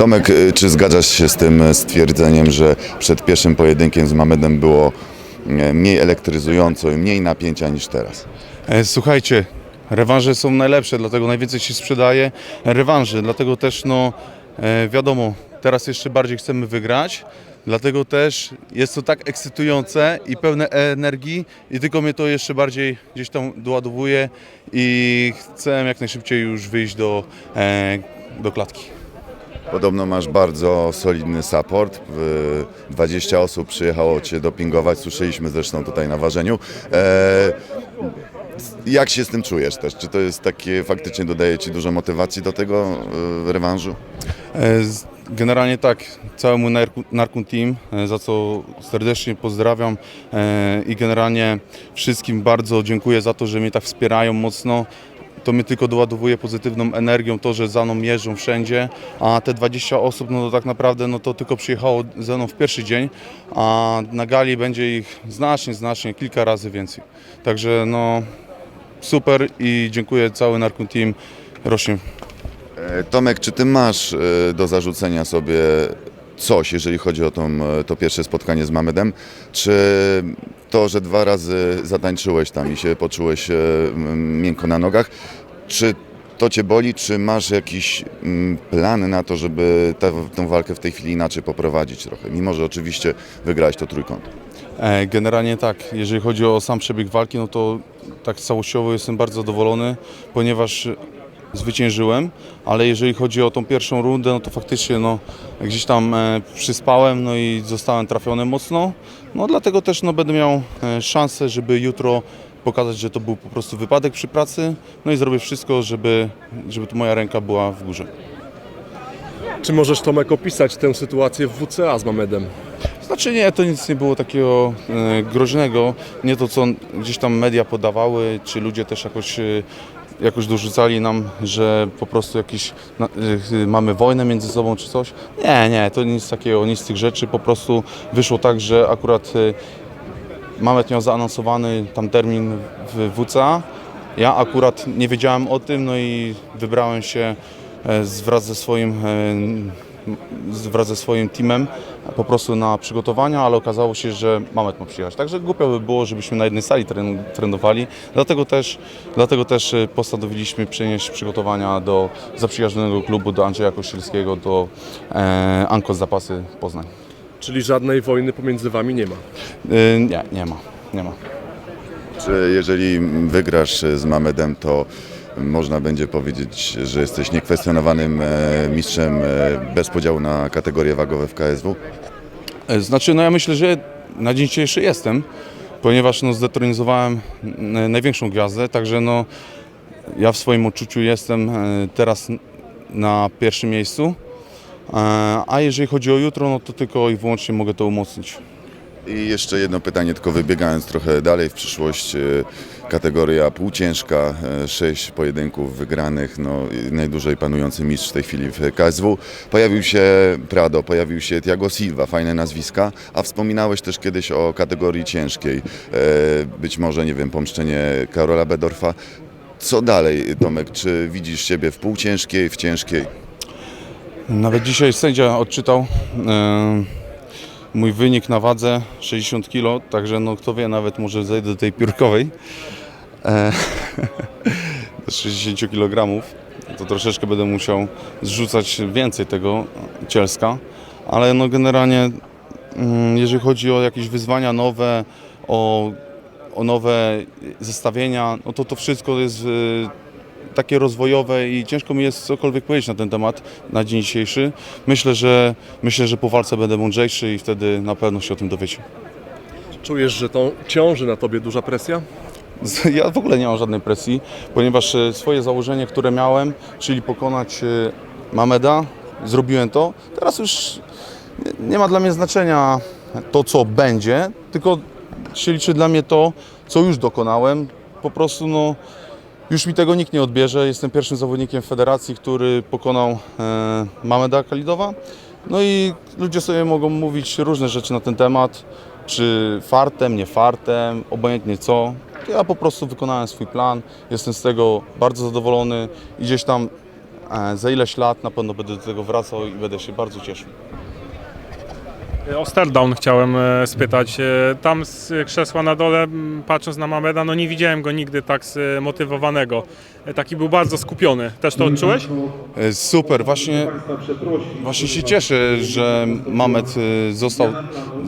Tomek, y, czy zgadzasz się z tym y, stwierdzeniem, że przed pierwszym pojedynkiem z Mamedem było y, mniej elektryzująco i mniej napięcia niż teraz? E, Słuchajcie, rewanże są najlepsze, dlatego najwięcej się sprzedaje rewanży, dlatego też no e, wiadomo, teraz jeszcze bardziej chcemy wygrać, dlatego też jest to tak ekscytujące i pełne energii i tylko mnie to jeszcze bardziej gdzieś tam doładowuje i chcę jak najszybciej już wyjść do, e, do klatki. Podobno masz bardzo solidny support. y, 20 osób przyjechało Cię dopingować, słyszeliśmy zresztą tutaj na ważeniu. E, jak się z tym czujesz też? Czy to jest takie, faktycznie dodaje Ci dużo motywacji do tego y, rewanżu? E, Generalnie tak, Narku- Narkun Team, e, za co serdecznie pozdrawiam e, i generalnie wszystkim bardzo dziękuję za to, że mnie tak wspierają mocno. To mnie tylko doładowuje pozytywną energią, to, że za mną jeżdżą wszędzie, a te 20 osób, no to tak naprawdę, no to tylko przyjechało ze mną w pierwszy dzień, a na gali będzie ich znacznie, znacznie, kilka razy więcej. Także no super i dziękuję cały Narkun Team, rośnie E, Tomek, czy Ty masz y, do zarzucenia sobie coś, jeżeli chodzi o tą, e, to pierwsze spotkanie z Mamedem? Czy to, że dwa razy zatańczyłeś tam i się poczułeś e, miękko na nogach, czy to Cię boli, czy masz jakiś plan na to, żeby tę tę walkę w tej chwili inaczej poprowadzić trochę? Mimo, że oczywiście wygrałeś to trójkąt. E, Generalnie tak, jeżeli chodzi o sam przebieg walki, no to tak całościowo jestem bardzo zadowolony, ponieważ zwyciężyłem, ale jeżeli chodzi o tą pierwszą rundę, no to faktycznie no, gdzieś tam e, przyspałem no i zostałem trafiony mocno, no dlatego też no, będę miał e, szansę, żeby jutro pokazać, że to był po prostu wypadek przy pracy, no i zrobię wszystko, żeby, żeby tu moja ręka była w górze. Czy możesz Tomek opisać tę sytuację w WCA z Mamedem? Znaczy nie, to nic nie było takiego e, groźnego. Nie to, co gdzieś tam media podawały, czy ludzie też jakoś, e, jakoś dorzucali nam, że po prostu jakiś na, e, mamy wojnę między sobą czy coś. Nie, nie, to nic takiego, nic z tych rzeczy. Po prostu wyszło tak, że akurat e, Mamet miał zaanonsowany tam termin w WCA. Ja akurat nie wiedziałem o tym, no i wybrałem się e, wraz ze swoim, e, wraz ze swoim teamem po prostu na przygotowania, ale okazało się, że Mamet ma przyjechać. Także głupio by było, żebyśmy na jednej sali tren, trenowali. Dlatego też, dlatego też e, postanowiliśmy przenieść przygotowania do zaprzyjaźnionego klubu, do Andrzeja Kościelskiego, do e, Ankos Zapasy Poznań. Czyli żadnej wojny pomiędzy wami nie ma. E, nie, nie ma, nie ma. Czy jeżeli wygrasz z Mamedem, to można będzie powiedzieć, że jesteś niekwestionowanym e, mistrzem e, bez podziału na kategorie wagowe w KSW? E, Znaczy, no ja myślę, że na dzień dzisiejszy jestem, ponieważ no, zdetronizowałem największą gwiazdę, także no, ja w swoim odczuciu jestem teraz na pierwszym miejscu. A jeżeli chodzi o jutro, no to tylko i wyłącznie mogę to umocnić. I jeszcze jedno pytanie, tylko wybiegając trochę dalej w przyszłość. e, Kategoria półciężka, e, sześć pojedynków wygranych, no, najdłużej panujący mistrz w tej chwili w KSW. Pojawił się Prado, pojawił się Tiago Silva, fajne nazwiska, a wspominałeś też kiedyś o kategorii ciężkiej. E, Być może, nie wiem, pomszczenie Karola Bedorfa. Co dalej, Tomek? Czy widzisz siebie w półciężkiej, w ciężkiej? Nawet dzisiaj sędzia odczytał e, mój wynik na wadze 60 kg, także no kto wie, nawet może zejdę do tej piórkowej. E, do 60 kg. To troszeczkę będę musiał zrzucać więcej tego cielska, ale no generalnie mm, jeżeli chodzi o jakieś wyzwania nowe, o, o nowe zestawienia, no to to wszystko jest y, takie rozwojowe i ciężko mi jest cokolwiek powiedzieć na ten temat na dzień dzisiejszy. Myślę, że myślę, że po walce będę mądrzejszy i wtedy na pewno się o tym dowiecie. Czujesz, że tą ciąży na tobie duża presja? Ja w ogóle nie mam żadnej presji, ponieważ e, swoje założenie, które miałem, czyli pokonać e, Mameda, zrobiłem to. Teraz już nie ma dla mnie znaczenia to, co będzie, tylko się liczy dla mnie to, co już dokonałem. Po prostu no, już mi tego nikt nie odbierze. Jestem pierwszym zawodnikiem federacji, który pokonał e, Mameda Kalidowa. No i ludzie sobie mogą mówić różne rzeczy na ten temat, czy fartem, nie fartem, obojętnie co. Ja po prostu wykonałem swój plan, jestem z tego bardzo zadowolony i gdzieś tam e, za ileś lat na pewno będę do tego wracał i będę się bardzo cieszył. O Stardown chciałem e, spytać. E, Tam z krzesła na dole, patrząc na Mameda, no nie widziałem go nigdy tak zmotywowanego. E, Taki był bardzo skupiony. Też to odczułeś? E, Super, właśnie, właśnie się cieszę, że Mamet e, został,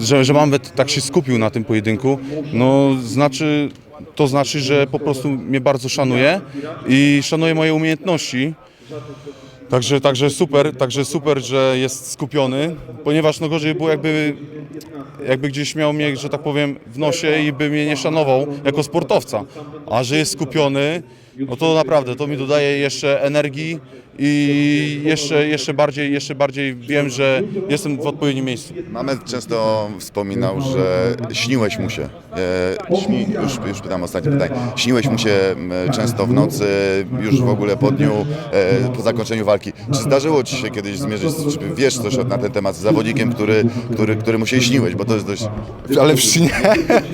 że, że Mamet tak się skupił na tym pojedynku. No znaczy, to znaczy, że po prostu mnie bardzo szanuje i szanuje moje umiejętności. Także, także super, także super, że jest skupiony, ponieważ no gorzej było jakby, jakby gdzieś miał mnie, że tak powiem, w nosie i by mnie nie szanował jako sportowca. A że jest skupiony, no to naprawdę to mi dodaje jeszcze energii i jeszcze, jeszcze, bardziej, jeszcze bardziej wiem, że jestem w odpowiednim miejscu. Mamet często wspominał, że śniłeś mu się. E, śni, już, już pytam ostatnie pytanie. Śniłeś mu się często w nocy, już w ogóle po dniu, e, po zakończeniu walki. Czy zdarzyło Ci się kiedyś zmierzyć, czy wiesz coś na ten temat z zawodnikiem, który, który, który mu się śniłeś, bo to jest dość... Ale w śnie,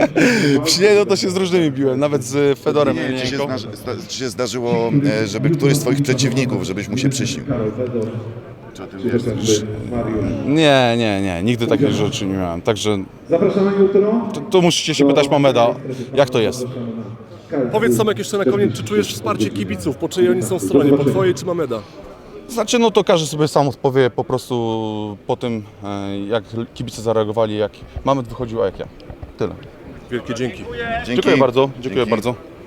w śnie no to się z różnymi biłem, nawet z Fedorem Nie, czy, się Emelianenką. zdarzy, zda- czy się zdarzyło, e, żeby któryś z Twoich przeciwników, żebyś mu się przyśnił? Czy o tym wiesz? Nie, nie, nie, nigdy takich rzeczy nie miałem, także to, to musicie się pytać Mameda, jak to jest. Powiedz Tomek jeszcze na koniec, czy czujesz wsparcie kibiców? Po czyjej oni są stronie? Po twojej czy Mameda? Znaczy, no to każdy sobie sam odpowie po prostu po tym, e, jak kibice zareagowali, jak Mamet wychodził, a jak ja. Tyle. Wielkie dzięki. Dzięki. Dziękuję bardzo, dziękuję Dzięki. bardzo.